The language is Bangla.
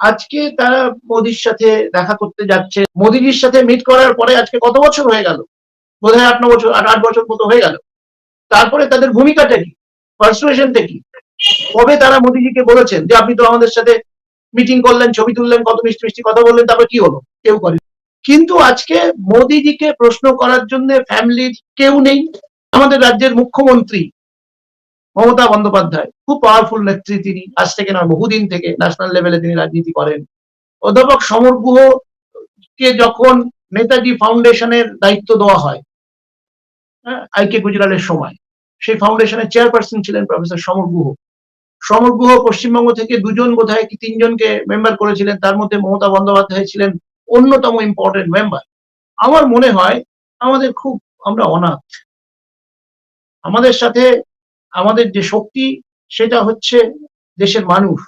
আজকে তারা মোদির সাথে দেখা করতে যাচ্ছে। মোদিজির সাথে মিট করার পরে আজকে কত বছর হয়ে গেল? বোধ হয় আট, ন বছর, আট আট বছর মতো হয়ে গেল। তারপরে তাদের ভূমিকাটা কি? পার্সুয়েশনটা কি? কবে তারা মোদিজিকে বলেছেন যে, আপনি তো আমাদের সাথে মিটিং করলেন, ছবি তুললেন, কত মিষ্টি মিষ্টি কথা বললেন, তারপর কি হলো? কেউ করে কিন্তু আজকে মোদিজিকে প্রশ্ন করার জন্য ফ্যামিলির কেউ নেই। আমাদের রাজ্যের মুখ্যমন্ত্রী মমতা বন্দ্যোপাধ্যায়, খুব পাওয়ারফুল নেত্রী তিনি। আজ থেকে নয়, বহুদিন থেকে ন্যাশনাল লেভেলে তিনি রাজনীতি করেন। অধ্যাপক সমর গুহকে যখন নেতাজি ফাউন্ডেশনের দায়িত্ব দেওয়া হয় আই কে গুজরালের সময়, সেই ফাউন্ডেশনের চেয়ারপারসন ছিলেন প্রফেসর সমর গুহ। সমর গুহ পশ্চিমবঙ্গ থেকে দুজন বোধহয় কি তিনজনকে মেম্বার করেছিলেন, তার মধ্যে মমতা বন্দ্যোপাধ্যায় ছিলেন অন্যতম ইম্পর্টেন্ট মেম্বার আমার মনে হয় আমাদের খুব, আমরা অনাথ। আমাদের সাথে আমাদের যে শক্তি সেটা হচ্ছে দেশের মানুষ।